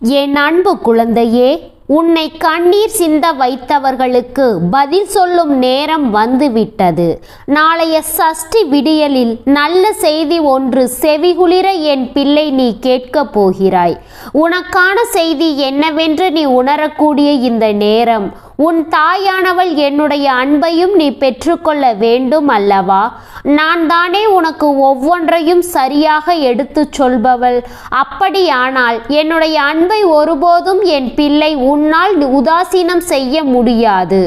என் அன்பு குழந்தையே உன்னை கண்ணீர் சிந்த வைத்தவர்களுக்கு பதில் சொல்லும் நேரம் வந்துவிட்டது. நாளைய சஷ்டி விடியலில் நல்ல செய்தி ஒன்று செவிகுளிர என் பிள்ளை நீ கேட்கப் போகிறாய். உனக்கான செய்தி என்னவென்று நீ உணரக்கூடிய இந்த நேரம் உன் தாயானவள் என்னுடைய அன்பையும் நீ பெற்றுக்கொள்ள வேண்டும் அல்லவா? நான் தானே உனக்கு ஒவ்வொன்றையும் சரியாக எடுத்துச் சொல்பவள். அப்படியானால் என்னுடைய அன்பை ஒருபோதும் என் பிள்ளை உன்னால் உதாசீனம் செய்ய முடியாது.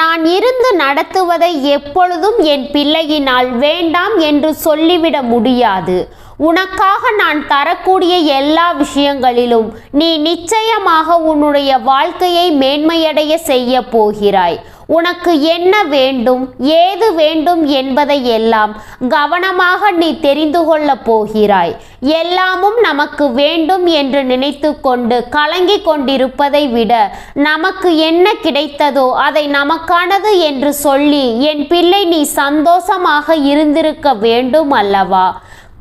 நான் இருந்து நடத்துவதை எப்பொழுதும் என் பிள்ளையினால் வேண்டாம் என்று சொல்லிவிட முடியாது. உனக்காக நான் தரக்கூடிய எல்லா விஷயங்களிலும் நீ நிச்சயமாக உன்னுடைய வாழ்க்கையை மேன்மையடைய செய்ய போகிறாய். உனக்கு என்ன வேண்டும் ஏது வேண்டும் என்பதை எல்லாம் கவனமாக நீ தெரிந்து கொள்ளப் போகிறாய். எல்லாமும் நமக்கு வேண்டும் என்று நினைத்து கொண்டு கலங்கி கொண்டிருப்பதை விட நமக்கு என்ன கிடைத்ததோ அதை நமக்கானது என்று சொல்லி என் பிள்ளை நீ சந்தோஷமாக இருந்திருக்க வேண்டும் அல்லவா?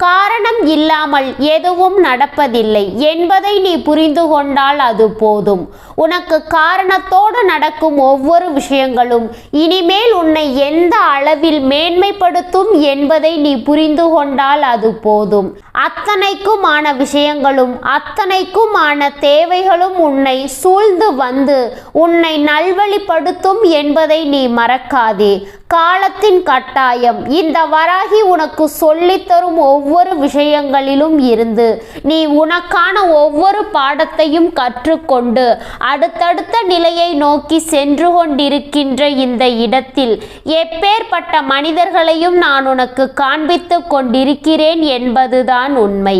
காரணம் இல்லாமல் எதுவும் நடப்பதில்லை என்பதை நீ புரிந்து கொண்டால் அது போதும். உனக்கு காரணத்தோடு நடக்கும் ஒவ்வொரு விஷயங்களும் இனிமேல் உன்னை எந்த அளவில் மேன்மைப்படுத்தும் என்பதை நீ புரிந்து கொண்டால் அது போதும். அத்தனைக்குமான விஷயங்களும் அத்தனைக்குமான தேவைகளும் உன்னை சூழ்ந்து வந்து உன்னை நல்வழிப்படுத்தும் என்பதை நீ மறக்காதே. காலத்தின் கட்டாயம் இந்த வராகி உனக்கு சொல்லித்தரும் ஒவ்வொரு விஷயங்களிலும் இருந்து நீ உனக்கான ஒவ்வொரு பாடத்தையும் கற்றுக்கொண்டு அடுத்தடுத்த நிலையை நோக்கி சென்று கொண்டிருக்கின்ற இந்த இடத்தில் எப்பேற்பட்ட மனிதர்களையும் நான் உனக்கு காண்பித்து கொண்டிருக்கிறேன் என்பதுதான் உண்மை.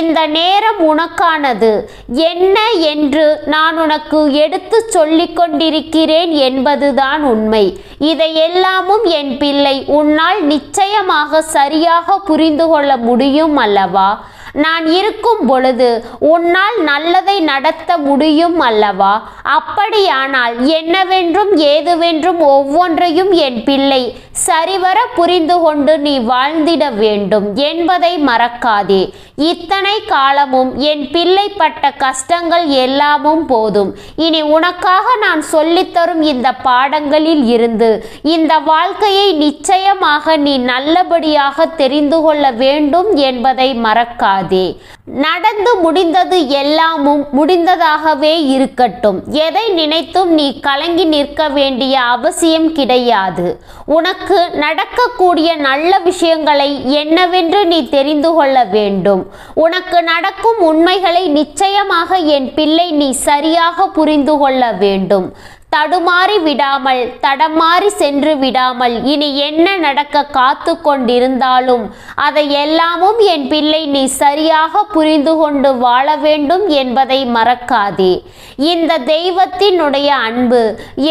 இந்த நேரம் உனக்கானது. என்ன என்று நான் உனக்கு எடுத்து சொல்லிக் கொண்டிருக்கிறேன் என்பதுதான் உண்மை. இதை எல்லாமும் என் பிள்ளை உன்னால் நிச்சயமாக சரியாக புரிந்து கொள்ள முடியும் அல்லவா? நான் இருக்கும் பொழுது உன்னால் நல்லதை நடத்த முடியும் அல்லவா? அப்படியானால் என்னவென்றும் ஏதுவென்றும் ஒவ்வொன்றையும் என் பிள்ளை சரிவர புரிந்து கொண்டு நீ வாழ்ந்திட வேண்டும் என்பதை மறக்காதே. இத்தனை காலமும் என் பிள்ளை பட்ட கஷ்டங்கள் எல்லாமும் போதும். இனி உனக்காக நான் சொல்லித்தரும் இந்த பாடங்களில் இருந்து இந்த வாழ்க்கையை நிச்சயமாக நீ நல்லபடியாக தெரிந்து கொள்ள வேண்டும் என்பதை மறக்காதே. நடந்து முடிந்தது எல்லாமும் முடிந்ததாகவே இருக்கட்டும். எதை நினைத்தும் நீ கலங்கி நிற்க வேண்டிய அவசியம் கிடையாது. உனக்கு நடக்கக்கூடிய நல்ல விஷயங்களை என்னவென்று நீ தெரிந்து கொள்ள வேண்டும். உனக்கு நடக்கும் உண்மைகளை நிச்சயமாக என் பிள்ளை நீ சரியாக புரிந்து கொள்ள வேண்டும். தடுமாறி விடாமல் தடமாறி சென்று விடாமல் இனி என்ன நடக்க காத்து கொண்டிருந்தாலும் அதை எல்லாமும் என் பிள்ளை நீ சரியாக புரிந்து கொண்டு வாழ வேண்டும் என்பதை மறக்காதே. இந்த தெய்வத்தினுடைய அன்பு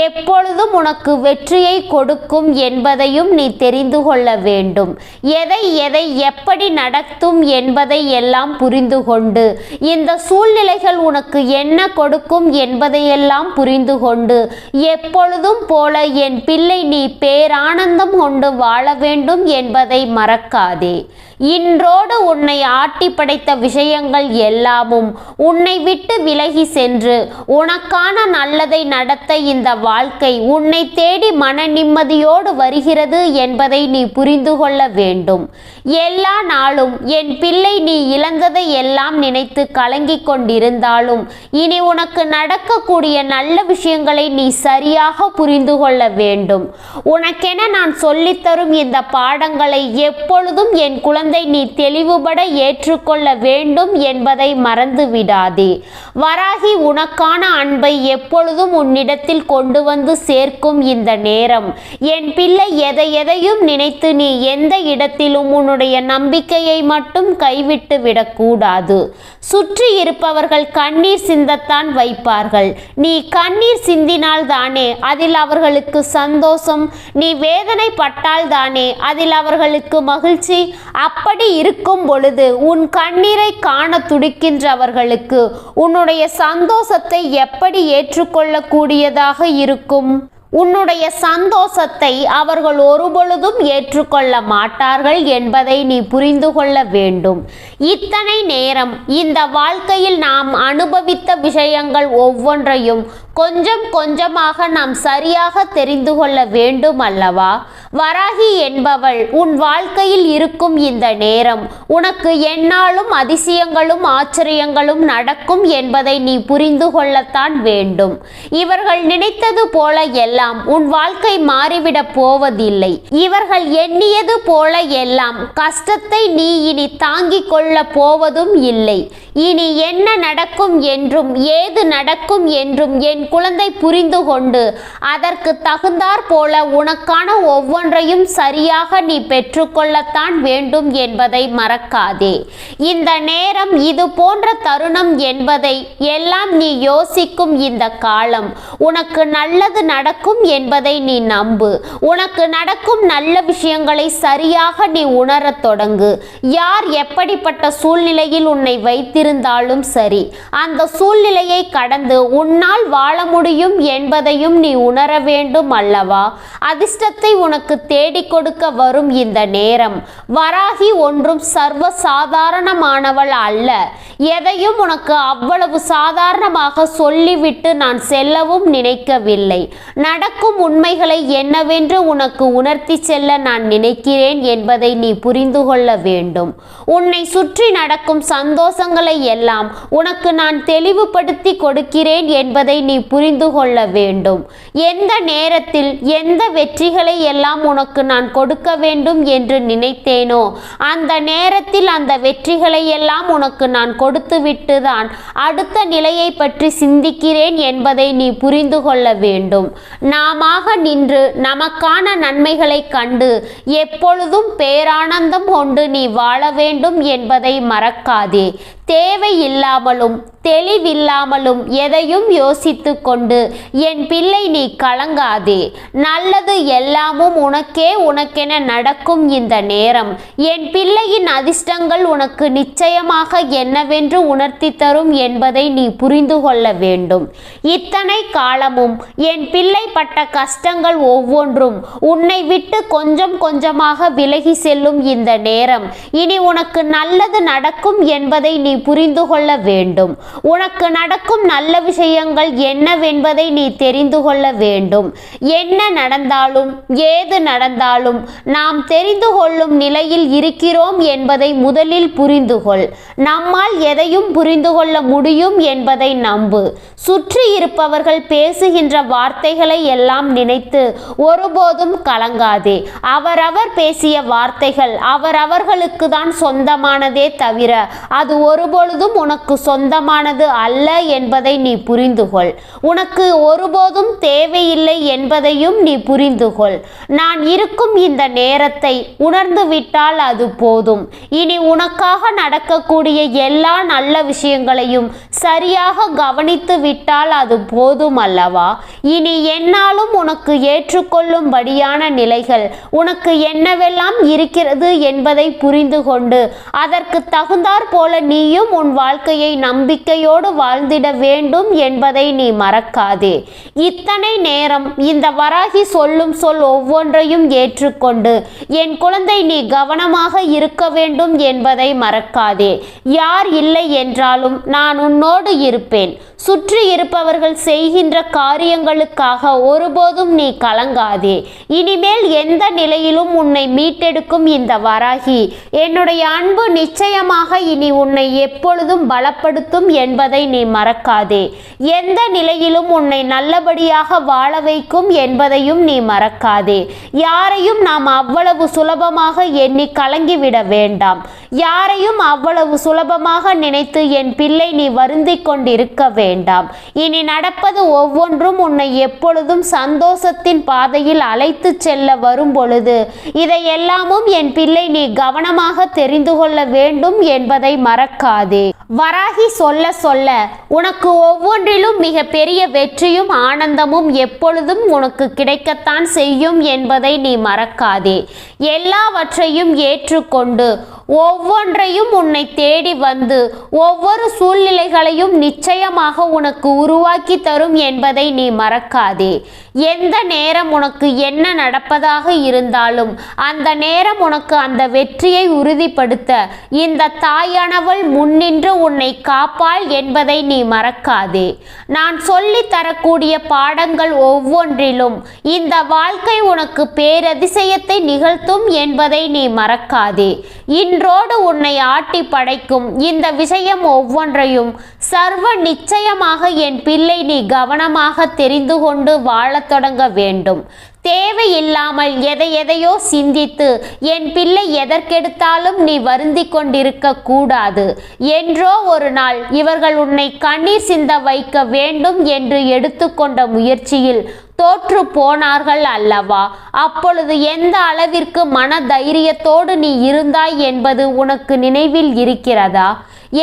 எப்பொழுதும் உனக்கு வெற்றியை கொடுக்கும் என்பதையும் நீ தெரிந்து கொள்ள வேண்டும். எதை எதை எப்படி நடத்தும் என்பதை எல்லாம் புரிந்து கொண்டு இந்த சூழ்நிலைகள் உனக்கு என்ன கொடுக்கும் என்பதையெல்லாம் புரிந்து கொண்டு எப்பொழுதும் போல என் பிள்ளை நீ பேரானந்தம் கொண்டு வாழ வேண்டும் என்பதை மறக்காதே. இன்றோடு உன்னை ஆட்டி படைத்த விஷயங்கள் எல்லாமும் உன்னை விட்டு விலகி சென்று உனக்கான நல்லதை நடத்த இந்த வாழ்க்கை உன்னை தேடி மன நிம்மதியோடு வருகிறது என்பதை நீ புரிந்து கொள்ள வேண்டும். எல்லா நாளும் என் பிள்ளை நீ இழந்ததை எல்லாம் நினைத்து கலங்கிக் கொண்டிருந்தாலும் இனி உனக்கு நடக்கக்கூடிய நல்ல விஷயங்களை நீ சரியாக புரிந்து கொள்ள வேண்டும். உனக்கென நான் சொல்லித்தரும் இந்த பாடங்களை எப்பொழுதும் என் குழந்தை நீ தெளிவுபட ஏற்றுக்கொள்ள வேண்டும் என்பதை மறந்து விடாதே வராகி உனக்கான அன்பை எப்பொழுதும் உன்னிடத்தில் கொண்டு வந்து சேர்க்கும் இந்த நேரம். என் பிள்ளை எதை எதையும் நினைத்து நீ எந்த இடத்திலும் உன்னுடைய நம்பிக்கையை மட்டும் கைவிட்டு விடக்கூடாது. சுற்றி இருப்பவர்கள் கண்ணீர் சிந்தத்தான் வைப்பார்கள். நீ கண்ணீர் சிந்தினால் தானே அதில் அவர்களுக்கு சந்தோஷம் நீ வேதனை பட்டால் தானே அதில் அவர்களுக்கு மகிழ்ச்சி அப்படி இருக்கும் பொழுது உன் கண்ணீரை காண துடிக்கின்றவர்களுக்கு உன்னுடைய சந்தோஷத்தை எப்படி ஏற்றுக்கொள்ளக்கூடியதாக இருக்கும்? உன்னுடைய சந்தோஷத்தை அவர்கள் ஒருபொழுதும் ஏற்றுக்கொள்ள மாட்டார்கள் என்பதை நீ புரிந்து கொள்ள வேண்டும். இத்தனை நேரம் இந்த வாழ்க்கையில் நாம் அனுபவித்த விஷயங்கள் ஒவ்வொன்றையும் கொஞ்சம் கொஞ்சமாக நாம் சரியாக தெரிந்து கொள்ள வேண்டும் அல்லவா? வராகி என்பவள் உன் வாழ்க்கையில் இருக்கும் இந்த நேரம் உனக்கு எந்நாளும் அதிசயங்களும் ஆச்சரியங்களும் நடக்கும் என்பதை நீ புரிந்து கொள்ளத்தான் வேண்டும். இவர்கள் நினைத்தது போல எல்லாம் உன் வாழ்க்கை மாறிவிடப் போவதில்லை. இவர்கள் எண்ணியது போல எல்லாம் கஷ்டத்தை நீ இனி தாங்கிக் கொள்ள போவதும் இல்லை. இனி என்ன நடக்கும் என்றும் ஏது நடக்கும் என்றும் என் குழந்தை புரிந்து கொண்டு அதற்கு தகுந்தாற் போல உனக்கான ஒவ்வொன்றையும் சரியாக நீ பெற்றுக்கொள்ளத்தான் வேண்டும் என்பதை மறக்காதே. இந்த நேரம் இது போன்ற தருணம் என்பதை எல்லாம் நீ யோசிக்கும் இந்த காலம். உனக்கு நல்லது நடக்கும் என்பதை நீ நம்பு. உனக்கு நடக்கும் நல்ல விஷயங்களை சரியாக நீ உணரத் தொடங்கு. யார் எப்படிப்பட்ட சூழ்நிலையில் உன்னை வைத்திருந்தாலும் சரி அந்த சூழ்நிலையை கடந்து உன்னால் வாழ முடியும் என்பதையும் நீ உணர வேண்டும் அல்லவா? அதிர்ஷ்டத்தை உனக்கு தேடிக் கொடுக்க வரும் இந்த நேரம். வராகி ஒன்றும் சர்வ சாதாரணமானவள் அல்ல. எதையும் உனக்கு அவ்வளவு சாதாரணமாக சொல்லிவிட்டு நான் செல்லவும் நினைக்கவில்லை. நடக்கும் உண்மைகளை என்னவென்று உனக்கு உணர்த்தி செல்ல நான் நினைக்கிறேன் என்பதை நீ புரிந்து கொள்ள வேண்டும். உன்னை சுற்றி நடக்கும் சந்தோஷங்களை எல்லாம் உனக்கு நான் தெளிவுபடுத்தி கொடுக்கிறேன் என்பதை நீ புரிந்து கொள்ள வேண்டும். எந்த நேரத்தில் எந்த வெற்றிகளை எல்லாம் உனக்கு நான் கொடுக்க வேண்டும் என்று நினைத்தேனோ அந்த நேரத்தில் அந்த வெற்றிகளை எல்லாம் உனக்கு நான் கொடுத்துவிட்டுதான் அடுத்த நிலையை பற்றி சிந்திக்கிறேன் என்பதை நீ புரிந்து கொள்ள வேண்டும். நாமாக நின்று நமக்கான நன்மைகளை கண்டு எப்பொழுதும் பேரானந்தம் கொண்டு நீ வாழ வேண்டும் என்பதை மறக்காதே. தேவையில்லாமலும் தெளிவில்லாமலும் எதையும் யோசித்து கொண்டு என் பிள்ளை நீ கலங்காதே. நல்லது எல்லாமும் உனக்கே உனக்கென நடக்கும் இந்த நேரம். என் பிள்ளையின் அதிர்ஷ்டங்கள் உனக்கு நிச்சயமாக என்னவென்று உணர்த்தி தரும் என்பதை நீ புரிந்து கொள்ள வேண்டும். இத்தனை காலமும் என் பிள்ளை பட்ட கஷ்டங்கள் ஒவ்வொன்றும் உன்னை விட்டு கொஞ்சம் கொஞ்சமாக விலகி செல்லும் இந்த நேரம். இனி உனக்கு நல்லது நடக்கும் என்பதை நீ புரிந்து கொள்ள வேண்டும் உனக்கு நடக்கும் நல்ல விஷயங்கள் என்னவென்பதை நீ தெரிந்து கொள்ள வேண்டும் என்ன நடந்தாலும் ஏது நடந்தாலும் நாம் தெரிந்து கொள்ளும் நிலையில் இருக்கிறோம் என்பதை முதலில் புரிந்து கொள் நம்மால் எதையும் புரிந்து கொள்ள முடியும் என்பதை நம்பு. சுற்றி இருப்பவர்கள் பேசுகின்ற வார்த்தைகளை எல்லாம் நினைத்து ஒருபோதும் கலங்காதே. அவரவர் பேசிய வார்த்தைகள் அவரவர்களுக்கு தான் சொந்தமானதே தவிர அது ஒரு ஒருபொழுதும் உனக்கு சொந்தமானது அல்ல என்பதை நீ புரிந்து கொள் உனக்கு ஒருபோதும் தேவையில்லை என்பதையும் நீ புரிந்துகொள். நான் இருக்கும் இந்த நேரத்தை உணர்ந்து விட்டால் அது போதும். இனி உனக்காக நடக்கக்கூடிய எல்லா நல்ல விஷயங்களையும் சரியாக கவனித்து விட்டால் அது போதும் அல்லவா? இனி என்னாலும் உனக்கு ஏற்றுக்கொள்ளும்படியான நிலைகள் உனக்கு என்னவெல்லாம் இருக்கிறது என்பதை புரிந்து கொண்டு அதற்கு தகுந்தாற் போல நீயும் உன் வாழ்க்கையை நம்பிக்கையோடு வாழ்ந்திட வேண்டும் என்பதை நீ மறக்காதே. இத்தனை நேரம் இந்த வராகி சொல்லும் சொல் ஒவ்வொன்றையும் ஏற்றுக்கொண்டு என் குழந்தை நீ கவனமாக இருக்க வேண்டும் என்பதை மறக்காதே. யார் இல்லை என்றாலும் நான் உன்னோடு இருப்பேன். சுற்றி இருப்பவர்கள் செய்கின்ற காரியங்களுக்காக ஒருபோதும் நீ கலங்காதே. இனிமேல் எந்த நிலையிலும் உன்னை மீட்டெடுக்கும் இந்த வராகி. என்னுடைய அன்பு நிச்சயமாக இனி உன்னை எப்பொழுதும் பலப்படுத்தும் என்பதை நீ மறக்காதே. எந்த நிலையிலும் உன்னை நல்லபடியாக வாழ வைக்கும் என்பதையும் நீ மறக்காதே. யாரையும் நாம் அவ்வளவு சுலபமாக எண்ணி கலங்கிவிட வேண்டாம். யாரையும் அவ்வளவு சுலபமாக நினைத்து என் பிள்ளை நீ வருந்திக் கொண்டிருக்க வேண்டாம். இனி நடப்பது ஒவ்வொன்றும் உன்னை எப்பொழுதும் சந்தோஷத்தின் பாதையில் அழைத்து செல்ல வரும் பொழுது. இதையெல்லாமும் என் பிள்ளை நீ கவனமாக தெரிந்து கொள்ள வேண்டும் என்பதை மறக்காதே. வராகி சொல்ல சொல்ல உனக்கு ஒவ்வொன்றிலும் மிக பெரிய வெற்றியும் ஆனந்தமும் எப்பொழுதும் உனக்கு கிடைக்கத்தான் செய்யும் என்பதை நீ மறக்காதே. எல்லாவற்றையும் ஏற்றுக்கொண்டு ஒவ்வொன்றையும் உன்னை தேடி வந்து ஒவ்வொரு சூழ்நிலைகளையும் நிச்சயமாக உனக்கு உருவாக்கி தரும் என்பதை நீ மறக்காதே. எந்த நேரம் உனக்கு என்ன நடப்பதாக இருந்தாலும் அந்த நேரம் உனக்கு அந்த வெற்றியை உறுதிப்படுத்த இந்த தாயானவள் முன்னின்று உன்னை காப்பாள் என்பதை நீ மறக்காதே. நான் சொல்லி தரக்கூடிய பாடங்கள் ஒவ்வொன்றிலும் இந்த வாழ்க்கை உனக்கு பேரதிசயத்தை நிகழ்த்தும் என்பதை நீ மறக்காதே. இன்றோடு உன்னை ஆட்டி படைக்கும் இந்த விஷயம் ஒவ்வொன்றையும் சர்வ நிச்சயமாக என் பிள்ளை நீ கவனமாக தெரிந்து கொண்டு வாழத் தொடங்க வேண்டும். தேவையில்லாமல் எதை எதையோ சிந்தித்து என் பிள்ளை எதற்கெடுத்தாலும் நீ வருந்தி கொண்டிருக்க கூடாது. என்றோ ஒரு நாள் இவர்கள் உன்னை கண்ணீர் சிந்த வைக்க வேண்டும் என்று எடுத்துக்கொண்ட முயற்சியில் தோற்று போனார்கள் அல்லவா? அப்பொழுது எந்த அளவிற்கு மன தைரியத்தோடு நீ இருந்தாய் என்பது உனக்கு நினைவில் இருக்கிறதா?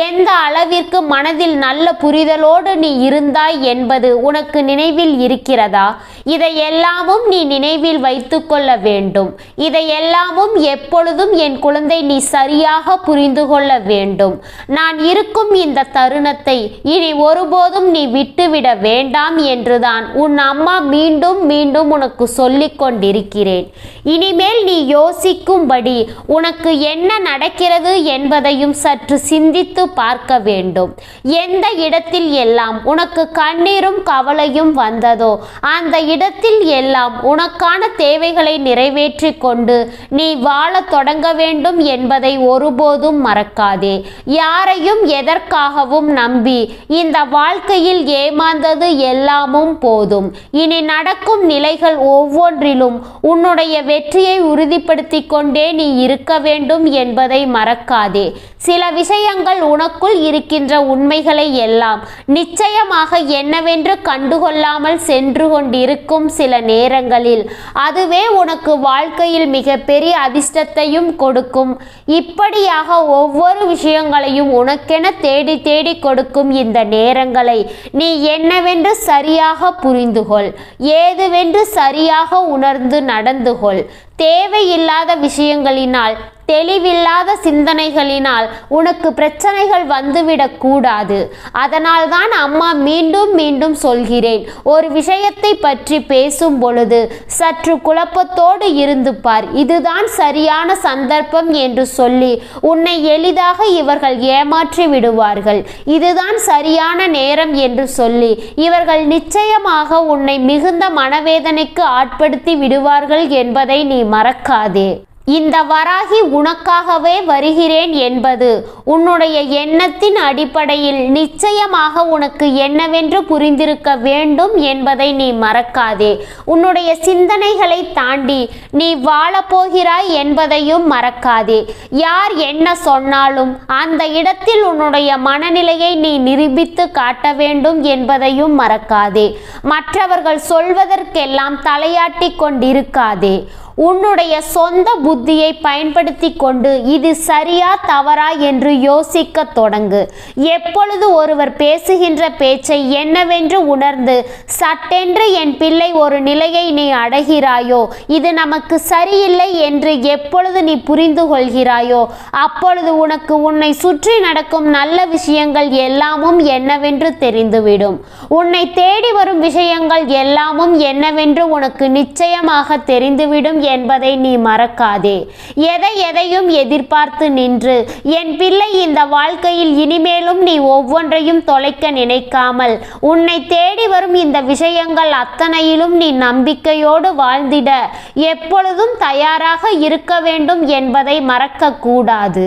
எந்த அளவிற்கு மனதில் நல்ல புரிதலோடு நீ இருந்தாய் என்பது உனக்கு நினைவில் இருக்கிறதா? இதையெல்லாமும் நீ நினைவில் வைத்துக்கொள்ள வேண்டும். இதையெல்லாமும் எப்பொழுதும் என் குழந்தை நீ சரியாக புரிந்து கொள்ள வேண்டும். நான் இருக்கும் இந்த தருணத்தை இனி ஒருபோதும் நீ விட்டுவிட வேண்டாம் என்றுதான் உன் அம்மா மீண்டும் மீண்டும் உனக்கு சொல்லிக் கொண்டிருக்கிறேன். இனிமேல் நீ யோசிக்கும்படி உனக்கு என்ன நடக்கிறது என்பதையும் சற்று சிந்தித்து பார்க்க வேண்டும். எந்த இடத்தில் எல்லாம் உனக்கு கண்ணீரும் கவலையும் வந்ததோ அந்த இடத்தில் எல்லாம் உனக்கான தேவைகளை நிறைவேற்றி கொண்டு நீ வாழத் தொடங்க வேண்டும் என்பதை ஒருபோதும் மறக்காதே. யாரையும் எதற்காகவும் நம்பி இந்த வாழ்க்கையில் ஏமாந்தது எல்லாமும் போதும். இனி நடக்கும் நிலைகள் ஒவ்வொன்றிலும் உன்னுடைய வெற்றியை உறுதிப்படுத்திக் கொண்டே நீ இருக்க வேண்டும் என்பதை மறக்காதே. சில விஷயங்கள் உனக்குள் இருக்கின்ற உண்மைகளை எல்லாம் நிச்சயமாக என்னவென்று கண்டுகொள்ளாமல் சென்று கொண்டிருக்கும் சில நேரங்களில் அதுவே உனக்கு வாழ்க்கையில் மிகப்பெரிய அதிர்ஷ்டத்தையும் கொடுக்கும். இப்படியாக ஒவ்வொரு விஷயங்களையும் உனக்கென தேடி தேடி கொடுக்கும் இந்த நேரங்களை நீ என்னவென்று சரியாக புரிந்துகொள். ஏதுவென்று சரியாக உணர்ந்து நடந்துகொள். தேவையில்லாத விஷயங்களினால் தெளிவில்லாத சிந்தனைகளினால் உனக்கு பிரச்சனைகள் வந்துவிடக் கூடாது. அதனால் தான் அம்மா மீண்டும் மீண்டும் சொல்கிறேன். ஒரு விஷயத்தை பற்றி பேசும் பொழுது சற்று குழப்பத்தோடு இருந்து பார். இதுதான் சரியான சந்தர்ப்பம் என்று சொல்லி உன்னை எளிதாக இவர்கள் ஏமாற்றி விடுவார்கள். இதுதான் சரியான நேரம் என்று சொல்லி இவர்கள் நிச்சயமாக உன்னை மிகுந்த மனவேதனைக்கு ஆட்படுத்தி விடுவார்கள் என்பதை நீ மறக்காதே. இந்த வராகி உனக்காகவே வருகிறேன் என்பது உன்னுடைய எண்ணத்தின் அடிப்படையில் நிச்சயமாக உனக்கு என்னவென்று புரிந்திருக்க வேண்டும் என்பதை நீ மறக்காதே. உன்னுடைய சிந்தனைகளை தாண்டி நீ வாழப்போகிறாய் என்பதையும் மறக்காதே. யார் என்ன சொன்னாலும் அந்த இடத்தில் உன்னுடைய மனநிலையை நீ நிரூபித்து காட்ட வேண்டும் என்பதையும் மறக்காதே. மற்றவர்கள் சொல்வதற்கெல்லாம் தலையாட்டி கொண்டிருக்காதே. உன்னுடைய சொந்த புத்தியை பயன்படுத்தி கொண்டு இது சரியா தவறா என்று யோசிக்க தொடங்கு. எப்பொழுது ஒருவர் பேசுகின்ற பேச்சை என்னவென்று உணர்ந்து சட்டென்று என் பிள்ளை ஒரு நிலையை நீ அடைகிறாயோ இது நமக்கு சரியில்லை என்று எப்பொழுது நீ புரிந்து கொள்கிறாயோ அப்பொழுது உனக்கு உன்னை சுற்றி நடக்கும் நல்ல விஷயங்கள் எல்லாமும் என்னவென்று தெரிந்துவிடும். உன்னை தேடி வரும் விஷயங்கள் எல்லாமும் என்னவென்று உனக்கு நிச்சயமாக தெரிந்துவிடும் என்பதை நீ மறக்காதே. எதை எதையும் எதிர்பார்த்து நின்று என் பிள்ளை இந்த வாழ்க்கையில் இனிமேலும் நீ ஒவ்வொன்றையும் தொலைக்க நினைக்காமல் உன்னை தேடி வரும் இந்த விஷயங்கள் அத்தனையிலும் நீ நம்பிக்கையோடு வாழ்ந்திட எப்பொழுதும் தயாராக இருக்க வேண்டும் என்பதை மறக்கக்கூடாது.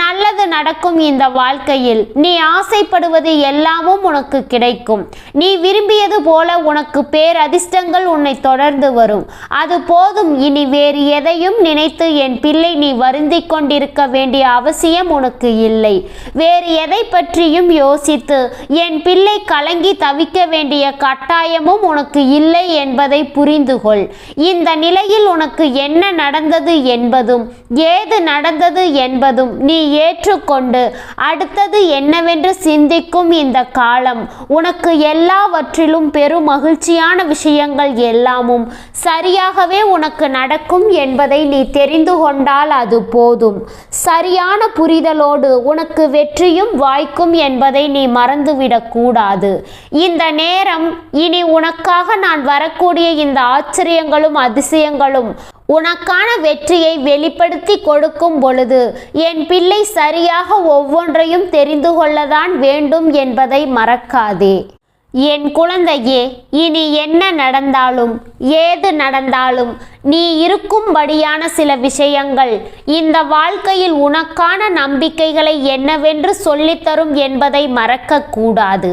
நல்லது நடக்கும் இந்த வாழ்க்கையில் நீ ஆசைப்படுவது எல்லாமும் உனக்கு கிடைக்கும். நீ விரும்பியது போல உனக்கு பேரதிர்ஷ்டங்கள் உன்னை தொடர்ந்து வரும். அது போதும் இனி இனி வேறு எதையும் நினைத்து என் பிள்ளை நீ வருந்திக் கொண்டிருக்க வேண்டிய அவசியம் உனக்கு இல்லை. வேறு எதை பற்றியும் யோசித்து என் பிள்ளை கலங்கி தவிக்க வேண்டிய கட்டாயமும் உனக்கு இல்லை என்பதை புரிந்து கொள் இந்த நிலையில் உனக்கு என்ன நடந்தது என்பதும் ஏது நடந்தது என்பதும் நீ ஏற்றுக்கொண்டு அடுத்தது என்னவென்று சிந்திக்கும் இந்த காலம். உனக்கு எல்லாவற்றிலும் பெரும் மகிழ்ச்சியான விஷயங்கள் எல்லாமும் சரியாகவே உனக்கு நடக்கும் என்பதை நீ தெரிந்து கொண்டால் அது போதும். சரியான புரிதலோடு உனக்கு வெற்றியும் வாய்க்கும் என்பதை நீ மறந்துவிடக்கூடாது இந்த நேரம் இனி உனக்காக நான் வரக்கூடிய இந்த ஆச்சரியங்களும் அதிசயங்களும் உனக்கான வெற்றியை வெளிப்படுத்தி கொடுக்கும் பொழுது என் பிள்ளை சரியாக ஒவ்வொன்றையும் தெரிந்து கொள்ளதான் வேண்டும் என்பதை மறக்காதே. என் குழந்தையே இனி என்ன நடந்தாலும் ஏது நடந்தாலும் நீ இருக்கும்படியான சில விஷயங்கள். இந்த வாழ்க்கையில் உனக்கான நம்பிக்கைகளை என்னவென்று சொல்லித்தரும் என்பதை மறக்கக்கூடாது.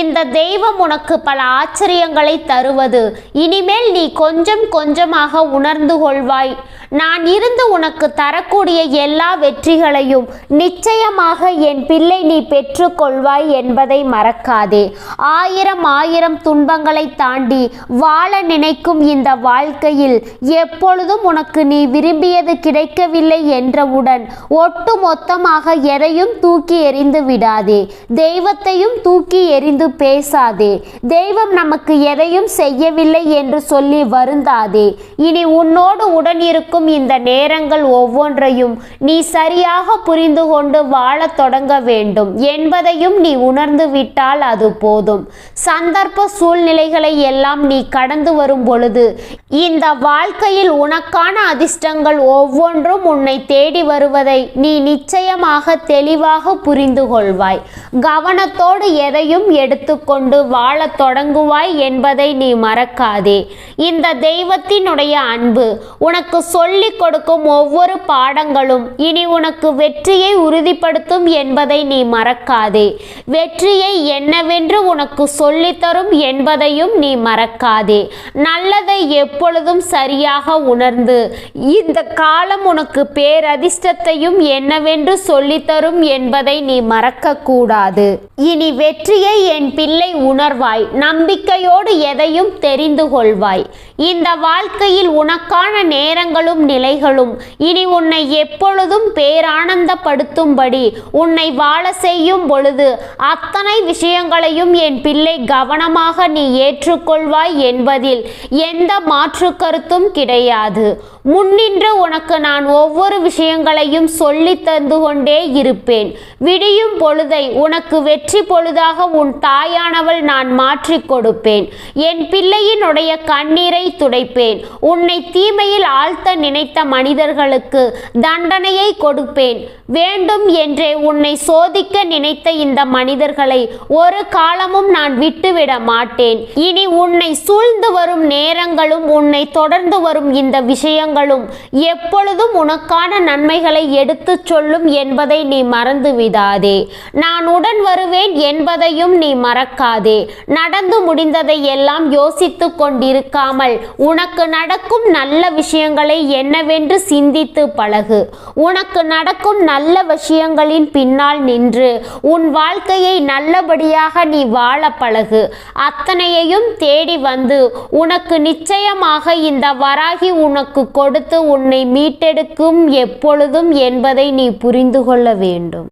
இந்த தெய்வம் உனக்கு பல ஆச்சரியங்களை தருவது. இனிமேல் நீ கொஞ்சம் கொஞ்சமாக உணர்ந்து கொள்வாய். நான் இருந்து உனக்கு தரக்கூடிய எல்லா வெற்றிகளையும் நிச்சயமாக என் பிள்ளை நீ பெற்றுக்கொள்வாய் என்பதை மறக்காதே. ஆயிரம் ஆயிரம் துன்பங்களை தாண்டி வாழ நினைக்கும் இந்த வாழ்க்கையில் எப்பொழுதும் உனக்கு நீ விரும்பியது கிடைக்கவில்லை என்றவுடன் ஒட்டு மொத்தமாக எதையும் தூக்கி எறிந்து விடாதே. தெய்வத்தையும் தூக்கி எறிந்து பேசாதே. தெய்வம் நமக்கு எதையும் செய்யவில்லை என்று சொல்லி வருந்தாதே. இனி உன்னோடு உடன் இருக்கும் இந்த நேரங்கள் ஒவ்வொன்றையும் நீ சரியாக புரிந்து கொண்டு வாழத் தொடங்க வேண்டும். என்பதையும் நீ உணர்ந்து விட்டால் அது போதும். சந்தர்ப்ப சூழ்நிலைகளை எல்லாம் நீ கடந்து வரும் பொழுது இந்த வாழ்க்கையில் உனக்கான அதிர்ஷ்டங்கள் ஒவ்வொன்றும் உன்னை தேடி வருவதை நீ நிச்சயமாக தெளிவாக புரிந்து கொள்வாய். கவனத்தோடு எதையும் எடுத்துக்கொண்டு வாழத் தொடங்குவாய் என்பதை நீ மறக்காதே. இந்த தெய்வத்தினுடைய அன்பு உனக்கு சொல்லிக் கொடுக்கும் ஒவ்வொரு பாடங்களும் இனி உனக்கு வெற்றியை உறுதிப்படுத்தும் என்பதை நீ மறக்காதே. வெற்றியை என்னவென்று உனக்கு சொல்லித்தரும் என்பதையும் நீ மறக்காதே. நல்லதை எப்பொழுதும் சரியாக உணர்ந்து இந்த காலம் உனக்கு பேரதிர்ஷ்டத்தையும் என்னவென்று சொல்லித்தரும் என்பதை நீ மறக்கக்கூடாது. இனி வெற்றியை என் பிள்ளை உணர்வாய் நம்பிக்கையோடு எதையும் தெரிந்து கொள்வாய். இந்த வாழ்க்கையில் உனக்கான நேரங்களும் நிலைகளும் இனி உன்னை எப்பொழுதும் பேரானந்தப்படுத்தும்படி உன்னை வாழ செய்யும் பொழுது அத்தனை விஷயங்களையும் என் பிள்ளை கவனமாக நீ ஏற்றுக்கொள்வாய் என்பதில் எந்த மாற்று கருத்தும் கிடையாது. முன்னின்று உனக்கு நான் ஒவ்வொரு விஷயங்களையும் சொல்லி தந்து கொண்டே இருப்பேன். விடியும் பொழுதை உனக்கு வெற்றி பொழுதாக உன் தாயானவள் நான் மாற்றிக் கொடுப்பேன். என் பிள்ளையினுடைய கண்ணீரை துடைப்பேன். உன்னை தீமையில் ஆழ்த்த நினைத்த மனிதர்களுக்கு தண்டனையை கொடுப்பேன். வேண்டும் என்றே உன்னை சோதிக்க நினைத்த இந்த மனிதர்களை ஒரு காலமும் நான் விட்டுவிட மாட்டேன். இனி உன்னை சூழ்ந்து வரும் நேரங்களும் உன்னை தொடர்ந்து வரும் இந்த விஷயங்களும் எப்பொழுதும் உனக்கான நன்மைகளை எடுத்துச் சொல்லும் என்பதை நீ மறந்து விடாதே. நான் உடன் வருவேன் என்பதையும் நீ மறக்காதே. நடந்து முடிந்ததை எல்லாம் யோசித்துக் கொண்டிருக்காமல் உனக்கு நடக்கும் நல்ல விஷயங்களை என்னவென்று சிந்தித்து பழகு. உனக்கு நடக்கும் நல்ல விஷயங்களின் பின்னால் நின்று உன் வாழ்க்கையை நல்லபடியாக நீ வாழ பழகு. அத்தனையையும் தேடி வந்து உனக்கு நிச்சயமாக இந்த வராகி உனக்கு கொடுத்து உன்னை மீட்டெடுக்கும் எப்பொழுதும் என்பதை நீ புரிந்து கொள்ள வேண்டும்.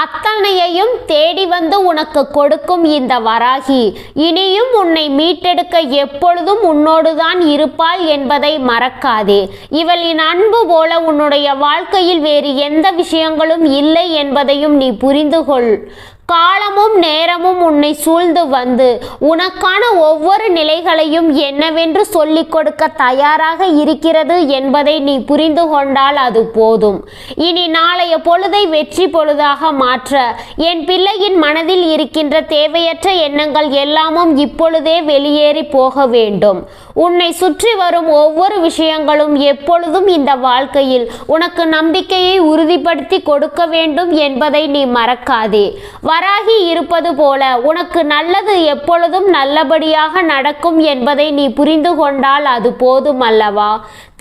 அத்தனையையும் தேடி வந்து உனக்கு கொடுக்கும் இந்த வராகி இனியும் உன்னை மீட்டெடுக்க எப்பொழுதும் உன்னோடுதான் இருப்பாள் என்பதை மறக்காதே. இவளின் அன்பு போல உன்னுடைய வாழ்க்கையில் வேறு எந்த விஷயங்களும் இல்லை என்பதையும் நீ புரிந்து கொள். காலமும் நேரமும் உன்னை சூழ்ந்து வந்து உனக்கான ஒவ்வொரு நிலைகளையும் என்னவென்று சொல்லிக் கொடுக்க தயாராக இருக்கிறது என்பதை நீ புரிந்து கொண்டால் அது போதும். இனி நாளைய பொழுதை வெற்றி பொழுதாக மாற்ற என் பிள்ளையின் மனதில் இருக்கின்ற தேவையற்ற எண்ணங்கள் எல்லாமும் இப்பொழுதே வெளியேறி போக வேண்டும். உன்னை சுற்றி வரும் ஒவ்வொரு விஷயங்களும் எப்பொழுதும் இந்த வாழ்க்கையில் உனக்கு நம்பிக்கையை உறுதிப்படுத்தி கொடுக்க வேண்டும் என்பதை நீ மறக்காதே. வராகி இருப்பது போல உனக்கு நல்லது எப்பொழுதும் நல்லபடியாக நடக்கும் என்பதை நீ புரிந்து கொண்டால் அது போதும் அல்லவா?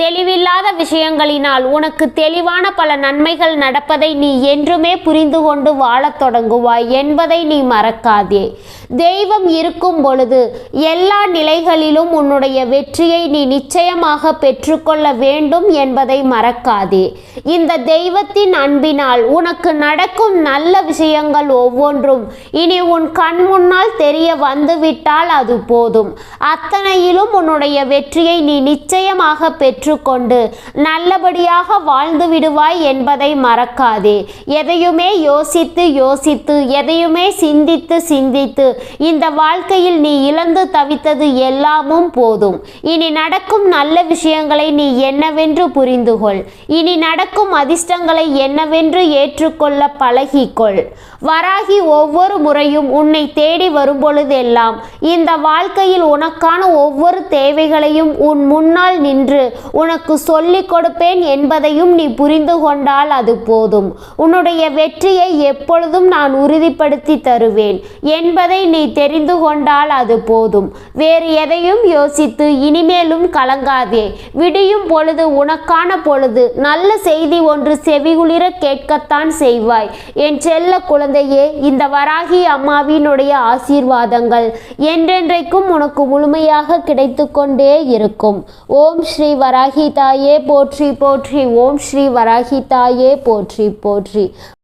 தெளிவில்லாத விஷயங்களினால் உனக்கு தெளிவான பல நன்மைகள் நடப்பதை நீ என்றுமே புரிந்து கொண்டு வாழத் தொடங்குவாய் என்பதை நீ மறக்காதே. தெய்வம் இருக்கும் பொழுது எல்லா நிலைகளிலும் உன்னுடைய வெற்றியை நீ நிச்சயமாக பெற்றுக்கொள்ள வேண்டும் என்பதை மறக்காதே. இந்த தெய்வத்தின் அன்பினால் உனக்கு நடக்கும் நல்ல விஷயங்கள் ஒவ்வொன்றும் இனி உன் கண் முன்னால் தெரிய வந்துவிட்டால் அது போதும். அத்தனையிலும் உன்னுடைய வெற்றியை நீ நிச்சயமாக பெற்றுக்கொண்டு நல்லபடியாக வாழ்ந்து விடுவாய் என்பதை மறக்காதே. எதையுமே யோசித்து யோசித்து எதையுமே சிந்தித்து சிந்தித்து இந்த வாழ்க்கையில் நீ இழந்து தவித்தது எல்லாமும் போதும். இனி நடக்கும் நல்ல விஷயங்களை நீ என்னவென்று புரிந்து கொள் இனி நடக்கும் அதிர்ஷ்டங்களை என்னவென்று ஏற்றுக்கொள்ள பழகிக்கொள். வராகி ஒவ்வொரு முறையும் உன்னை தேடி வரும்பொழுதெல்லாம் இந்த வாழ்க்கையில் உனக்கான ஒவ்வொரு தேவைகளையும் உன் முன்னால் நின்று உனக்கு சொல்லிக் கொடுப்பேன் என்பதையும் நீ புரிந்து கொண்டால் அது போதும். உன்னுடைய வெற்றியை எப்பொழுதும் நான் உறுதிப்படுத்தி தருவேன் என்பதை நீ தெரிந்து கொண்டால் அது போதும். வேறு எதையும் யோசித்து இனிமேலும் கலங்காதே. விடியும் பொழுது உனக்கான பொழுது நல்ல செய்தி ஒன்று செவிகுளிர கேட்கத்தான் செய்வாய். என் செல்ல குழந்தையே இந்த வராகி அம்மாவினுடைய ஆசீர்வாதங்கள் என்றென்றைக்கும் உனக்கு முழுமையாக கிடைத்து கொண்டே இருக்கும். ஓம் ஸ்ரீ வராகி தாயே போற்றி போற்றி. ஓம் ஸ்ரீ வராகி தாயே போற்றி போற்றி.